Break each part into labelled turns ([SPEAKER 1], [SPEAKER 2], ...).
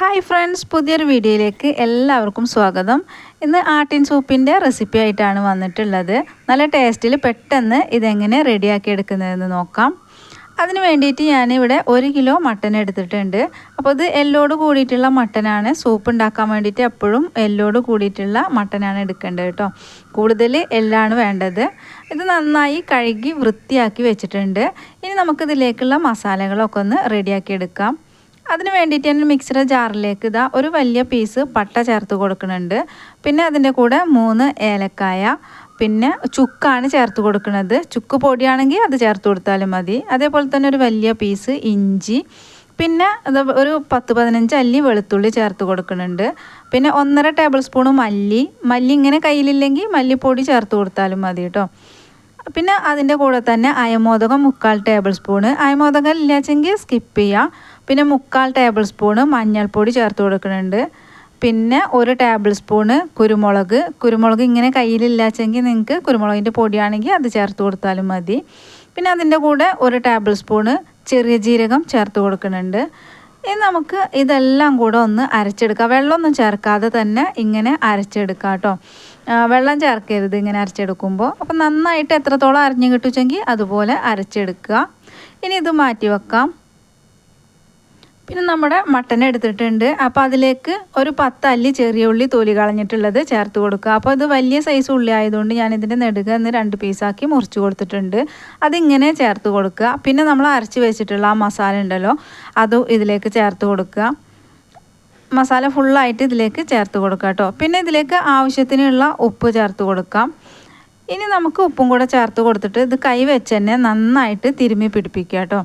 [SPEAKER 1] hi friends പുതിയൊരു വീഡിയോയിലേക്ക് എല്ലാവർക്കും സ്വാഗതം ഇന്ന് ആട്ടിൻ സൂപ്പിൻ്റെ റെസിപ്പി ആയിട്ടാണ് വന്നിട്ടുള്ളത് നല്ല ടേസ്റ്റിൽ പെട്ടെന്ന് ഇതെങ്ങനെ റെഡിയാക്കി എടുക്കുന്നതെന്ന് നോക്കാം അതിന് വേണ്ടിയിട്ട് ഞാനിവിടെ ഒരു കിലോ മട്ടൻ എടുത്തിട്ടുണ്ട് അപ്പോൾ ഇത് എല്ലോട് കൂടിയിട്ടുള്ള മട്ടനാണ് സൂപ്പ് ഉണ്ടാക്കാൻ വേണ്ടിയിട്ട് എപ്പോഴും എല്ലോട് കൂടിയിട്ടുള്ള മട്ടനാണ് എടുക്കേണ്ടത് കേട്ടോ കൂടുതൽ എല്ലാണ് വേണ്ടത് ഇത് നന്നായി കഴുകി വൃത്തിയാക്കി വെച്ചിട്ടുണ്ട് ഇനി നമുക്കിതിലേക്കുള്ള മസാലകളൊക്കെ ഒന്ന് റെഡിയാക്കി എടുക്കാം അതിന് വേണ്ടിയിട്ട് ഞാൻ മിക്സർ ജാറിലേക്ക് ഇതാ ഒരു വലിയ പീസ് പട്ട ചേർത്ത് കൊടുക്കുന്നുണ്ട് പിന്നെ അതിൻ്റെ കൂടെ മൂന്ന് ഏലക്കായ പിന്നെ ചുക്കാണ് ചേർത്ത് കൊടുക്കുന്നത് ചുക്ക് പൊടിയാണെങ്കിൽ അത് ചേർത്ത് കൊടുത്താലും മതി അതേപോലെ തന്നെ ഒരു വലിയ പീസ് ഇഞ്ചി പിന്നെ ഒരു പത്ത് പതിനഞ്ച് അല്ലി വെളുത്തുള്ളി ചേർത്ത് കൊടുക്കുന്നുണ്ട് പിന്നെ ഒന്നര ടേബിൾ സ്പൂണ് മല്ലി മല്ലി ഇങ്ങനെ കയ്യിലില്ലെങ്കിൽ മല്ലിപ്പൊടി ചേർത്ത് കൊടുത്താലും മതി കേട്ടോ പിന്നെ അതിൻ്റെ കൂടെ തന്നെ അയമോദകം മുക്കാൽ ടേബിൾ സ്പൂണ് അയമോദകം ഇല്ലാച്ചെങ്കിൽ സ്കിപ്പ് ചെയ്യാം പിന്നെ മുക്കാൽ ടേബിൾ സ്പൂണ് മഞ്ഞൾപ്പൊടി ചേർത്ത് കൊടുക്കുന്നുണ്ട് പിന്നെ ഒരു ടേബിൾ സ്പൂണ് കുരുമുളക് കുരുമുളക് ഇങ്ങനെ കയ്യിലില്ലാച്ചെങ്കിൽ നിങ്ങൾക്ക് കുരുമുളകിൻ്റെ പൊടിയാണെങ്കിൽ അത് ചേർത്ത് കൊടുത്താലും മതി പിന്നെ അതിൻ്റെ കൂടെ ഒരു ടേബിൾ സ്പൂണ് ചെറിയ ജീരകം ചേർത്ത് കൊടുക്കുന്നുണ്ട് ഇനി നമുക്ക് ഇതെല്ലാം കൂടെ ഒന്ന് അരച്ചെടുക്കാം വെള്ളമൊന്നും ചേർക്കാതെ തന്നെ ഇങ്ങനെ അരച്ചെടുക്കാം കേട്ടോ വെള്ളം ചേർക്കരുത് ഇങ്ങനെ അരച്ചെടുക്കുമ്പോൾ അപ്പം നന്നായിട്ട് എത്രത്തോളം അരഞ്ഞു കിട്ടുവെച്ചെങ്കിൽ അതുപോലെ അരച്ചെടുക്കുക ഇനി ഇത് മാറ്റി വെക്കാം പിന്നെ നമ്മുടെ മട്ടൻ എടുത്തിട്ടുണ്ട് അപ്പോൾ അതിലേക്ക് ഒരു പത്ത് അല്ലി ചെറിയ ഉള്ളി തോലി കളഞ്ഞിട്ടുള്ളത് ചേർത്ത് കൊടുക്കുക അപ്പോൾ ഇത് വലിയ സൈസ് ഉള്ളി ആയതുകൊണ്ട് ഞാൻ ഇതിൻ്റെ നെടുക എന്ന് രണ്ട് പീസാക്കി മുറിച്ച് കൊടുത്തിട്ടുണ്ട് അതിങ്ങനെ ചേർത്ത് കൊടുക്കുക പിന്നെ നമ്മൾ അരച്ച് വെച്ചിട്ടുള്ള ആ മസാല ഉണ്ടല്ലോ അതും ഇതിലേക്ക് ചേർത്ത് കൊടുക്കുക മസാല ഫുള്ളായിട്ട് ഇതിലേക്ക് ചേർത്ത് കൊടുക്കുക കേട്ടോ പിന്നെ ഇതിലേക്ക് ആവശ്യത്തിനുള്ള ഉപ്പ് ചേർത്ത് കൊടുക്കാം ഇനി നമുക്ക് ഉപ്പും കൂടെ ചേർത്ത് കൊടുത്തിട്ട് ഇത് കൈ വെച്ച് തന്നെ നന്നായിട്ട് തിരുമ്മി പിടിപ്പിക്കുക കേട്ടോ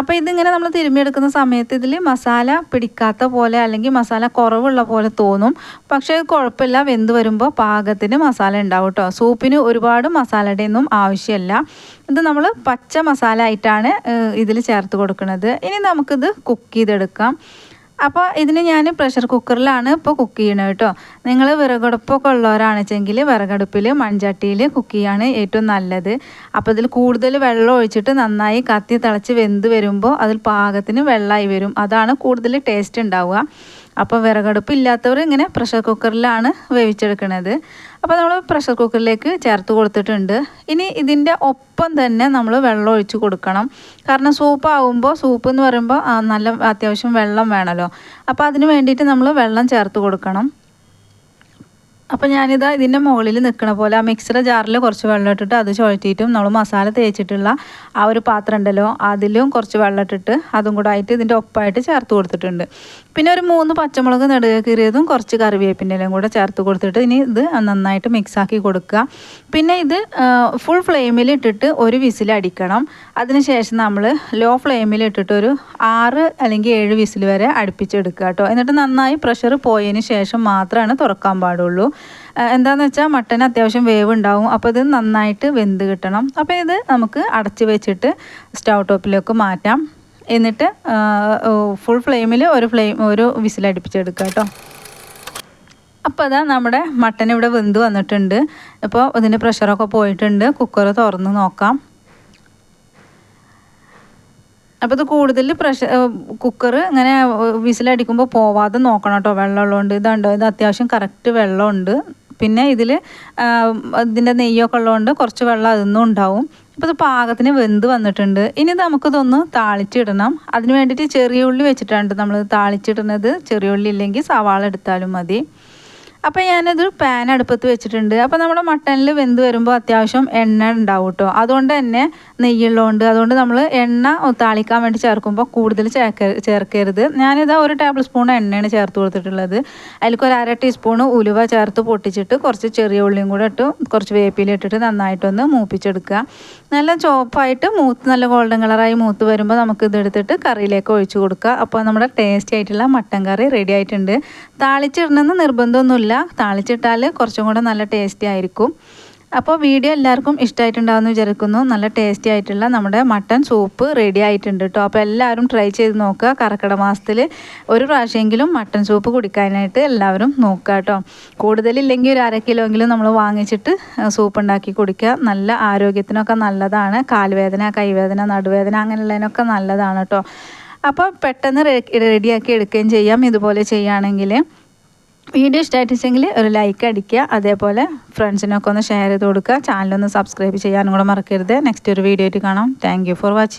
[SPEAKER 1] അപ്പോൾ ഇതിങ്ങനെ നമ്മൾ തിരുമ്മിയെടുക്കുന്ന സമയത്ത് ഇതിൽ മസാല പിടിക്കാത്ത പോലെ അല്ലെങ്കിൽ മസാല കുറവുള്ള പോലെ തോന്നും പക്ഷേ കുഴപ്പമില്ല വെന്ത് വരുമ്പോൾ പാകത്തിന് മസാല ഉണ്ടാവും കേട്ടോ സൂപ്പിന് ഒരുപാട് മസാലയുടെയൊന്നും ആവശ്യമില്ല ഇത് നമ്മൾ പച്ച മസാല ആയിട്ടാണ് ഇതിൽ ചേർത്ത് കൊടുക്കുന്നത് ഇനി നമുക്കിത് കുക്ക് ചെയ്തെടുക്കാം അപ്പോൾ ഇതിന് ഞാൻ പ്രഷർ കുക്കറിലാണ് ഇപ്പോൾ കുക്ക് ചെയ്യണത് കേട്ടോ നിങ്ങൾ വിറകടുപ്പൊക്കെ ഉള്ളവരാണെച്ചെങ്കിൽ വിറകടുപ്പിൽ മൺചട്ടിയിൽ കുക്ക് ചെയ്യാണ് ഏറ്റവും നല്ലത് അപ്പോൾ ഇതിൽ കൂടുതൽ വെള്ളം ഒഴിച്ചിട്ട് നന്നായി കത്തി തിളച്ച് വെന്ത് വരുമ്പോൾ അതിൽ പാകത്തിന് വെള്ളമായി വരും അതാണ് കൂടുതൽ ടേസ്റ്റ് ഉണ്ടാവുക അപ്പോൾ വിറകടുപ്പ് ഇല്ലാത്തവർ ഇങ്ങനെ പ്രഷർ കുക്കറിലാണ് വേവിച്ചെടുക്കുന്നത് അപ്പോൾ നമ്മൾ പ്രഷർ കുക്കറിലേക്ക് ചേർത്ത് കൊടുത്തിട്ടുണ്ട് ഇനി ഇതിൻ്റെ ഒപ്പം തന്നെ നമ്മൾ വെള്ളം ഒഴിച്ച് കൊടുക്കണം കാരണം സൂപ്പ് ആകുമ്പോൾ സൂപ്പ് എന്ന് പറയുമ്പോൾ നല്ല അത്യാവശ്യം വെള്ളം വേണമല്ലോ അപ്പോൾ അതിന് വേണ്ടിയിട്ട് നമ്മൾ വെള്ളം ചേർത്ത് കൊടുക്കണം അപ്പോൾ ഞാനിതാ ഇതിൻ്റെ മുകളിൽ നിൽക്കണ പോലെ ആ മിക്സിയുടെ ജാറിൽ കുറച്ച് വെള്ളം ഇട്ടിട്ട് അത് ചുഴറ്റിയിട്ടും നമ്മൾ മസാല തേച്ചിട്ടുള്ള ആ ഒരു പാത്രം ഉണ്ടല്ലോ അതിലും കുറച്ച് വെള്ളം ഇട്ടിട്ട് അതും കൂടെ ആയിട്ട് ഇതിൻ്റെ ഒപ്പമായിട്ട് ചേർത്ത് കൊടുത്തിട്ടുണ്ട് പിന്നെ ഒരു മൂന്ന് പച്ചമുളക് നെടുക കീറിയതും കുറച്ച് കറിവേപ്പിൻ്റെ എല്ലാം കൂടെ ചേർത്ത് കൊടുത്തിട്ട് ഇനി ഇത് നന്നായിട്ട് മിക്സാക്കി കൊടുക്കുക പിന്നെ ഇത് ഫുൾ ഫ്ലെയിമിൽ ഇട്ടിട്ട് ഒരു വിസിൽ അടിക്കണം അതിനുശേഷം നമ്മൾ ലോ ഫ്ലെയിമിൽ ഇട്ടിട്ട് ഒരു ആറ് അല്ലെങ്കിൽ ഏഴ് വിസിൽ വരെ അടുപ്പിച്ചെടുക്കുക കേട്ടോ എന്നിട്ട് നന്നായി പ്രഷർ പോയതിന് ശേഷം മാത്രമാണ് തുറക്കാൻ പാടുള്ളൂ എന്താണെന്ന് വെച്ചാൽ മട്ടൻ അത്യാവശ്യം വേവ് ഉണ്ടാവും അപ്പോൾ ഇത് നന്നായിട്ട് വെന്ത് കിട്ടണം അപ്പോൾ ഇത് നമുക്ക് അടച്ച് വെച്ചിട്ട് സ്റ്റൗ ടോപ്പിലേക്ക് മാറ്റാം എന്നിട്ട് ഫുൾ ഫ്ലെയിമിൽ ഒരു ഫ്ലെയിം ഒരു വിസിലടിപ്പിച്ചെടുക്കുക കേട്ടോ അപ്പോൾ അതാ നമ്മുടെ മട്ടൻ ഇവിടെ വെന്ത് വന്നിട്ടുണ്ട് ഇപ്പോൾ ഇതിൻ്റെ പ്രഷറൊക്കെ പോയിട്ടുണ്ട് കുക്കർ തുറന്ന് നോക്കാം അപ്പോൾ ഇത് കൂടുതൽ പ്രഷർ കുക്കർ ഇങ്ങനെ വിസിലടിക്കുമ്പോൾ പോവാതെ നോക്കണം കേട്ടോ വെള്ളമുള്ളതുകൊണ്ട് ഇതുണ്ടോ ഇത് അത്യാവശ്യം കറക്റ്റ് വെള്ളമുണ്ട് പിന്നെ ഇതിൽ ഇതിൻ്റെ നെയ്യൊക്കെ ഉള്ളതുകൊണ്ട് കുറച്ച് വെള്ളം അതൊന്നും ഉണ്ടാവും അപ്പോൾ ഇത് പാകത്തിന് വെന്ത് വന്നിട്ടുണ്ട് ഇനി നമുക്കിതൊന്ന് താളിച്ചിടണം അതിന് വേണ്ടിയിട്ട് ചെറിയ ഉള്ളി വെച്ചിട്ടാണ് നമ്മൾ താളിച്ചിടുന്നത് ചെറിയ ഉള്ളി ഇല്ലെങ്കിൽ സവാള എടുത്താലും മതി അപ്പോൾ ഞാനത് പാൻ അടുപ്പത്ത് വെച്ചിട്ടുണ്ട് അപ്പോൾ നമ്മുടെ മട്ടനിൽ വെന്ത് വരുമ്പോൾ അത്യാവശ്യം എണ്ണ ഉണ്ടാവും കേട്ടോ അതുകൊണ്ട് തന്നെ നെയ്യുള്ളതുകൊണ്ട് അതുകൊണ്ട് നമ്മൾ എണ്ണ താളിക്കാൻ വേണ്ടി ചേർക്കുമ്പോൾ കൂടുതൽ ചേർക്ക ചേർക്കരുത് ഞാനിതാ ഒരു ടേബിൾ സ്പൂൺ എണ്ണയാണ് ചേർത്ത് കൊടുത്തിട്ടുള്ളത് അതിലേക്ക് ഒരു അര ടീസ്പൂൺ ഉലുവ ചേർത്ത് പൊട്ടിച്ചിട്ട് കുറച്ച് ചെറിയ ഉള്ളിയും കൂടെ ഇട്ട് കുറച്ച് വേപ്പില ഇട്ടിട്ട് നന്നായിട്ടൊന്ന് മൂപ്പിച്ചെടുക്കുക നല്ല ചോപ്പായിട്ട് മൂത്ത് നല്ല ഗോൾഡൻ കളറായി മൂത്ത് വരുമ്പോൾ നമുക്ക് ഇതെടുത്തിട്ട് കറിയിലേക്ക് ഒഴിച്ചു കൊടുക്കുക അപ്പോൾ നമ്മുടെ ടേസ്റ്റി ആയിട്ടുള്ള മട്ടൻ കറി റെഡി ആയിട്ടുണ്ട് താളിച്ചിടണമെന്ന് നിർബന്ധമൊന്നുമില്ല താളിച്ചിട്ടാൽ കുറച്ചും കൂടെ നല്ല ടേസ്റ്റി ആയിരിക്കും അപ്പോൾ വീഡിയോ എല്ലാവർക്കും ഇഷ്ടമായിട്ടുണ്ടാവുമെന്ന് വിചാരിക്കുന്നു നല്ല ടേസ്റ്റി ആയിട്ടുള്ള നമ്മുടെ മട്ടൺ സൂപ്പ് റെഡി ആയിട്ടുണ്ട് കേട്ടോ അപ്പോൾ എല്ലാവരും ട്രൈ ചെയ്ത് നോക്കുക കർക്കിടക മാസത്തിൽ ഒരു പ്രാവശ്യമെങ്കിലും മട്ടൺ സൂപ്പ് കുടിക്കാനായിട്ട് എല്ലാവരും നോക്കുക കേട്ടോ കൂടുതലില്ലെങ്കിൽ ഒരു അര കിലോ എങ്കിലും നമ്മൾ വാങ്ങിച്ചിട്ട് സൂപ്പ് ഉണ്ടാക്കി കുടിക്കുക നല്ല ആരോഗ്യത്തിനൊക്കെ നല്ലതാണ് കാൽവേദന കൈവേദന നടുവേദന അങ്ങനെയുള്ളതിനൊക്കെ നല്ലതാണ് കേട്ടോ അപ്പോൾ പെട്ടെന്ന് റെഡിയാക്കി എടുക്കുകയും ചെയ്യാം ഇതുപോലെ ചെയ്യുകയാണെങ്കിൽ വീഡിയോ ഇഷ്ടമായിട്ടിച്ചെങ്കിൽ ഒരു ലൈക്ക് അടിക്കുക അതേപോലെ ഫ്രണ്ട്സിനൊക്കെ ഒന്ന് ഷെയർ ചെയ്ത് കൊടുക്കുക ചാനലൊന്ന് സബ്സ്ക്രൈബ് ചെയ്യാനും കൂടെ മറക്കരുത് നെക്സ്റ്റ് ഒരു വീഡിയോ ആയിട്ട് കാണാം താങ്ക് ഫോർ വാച്ചിങ്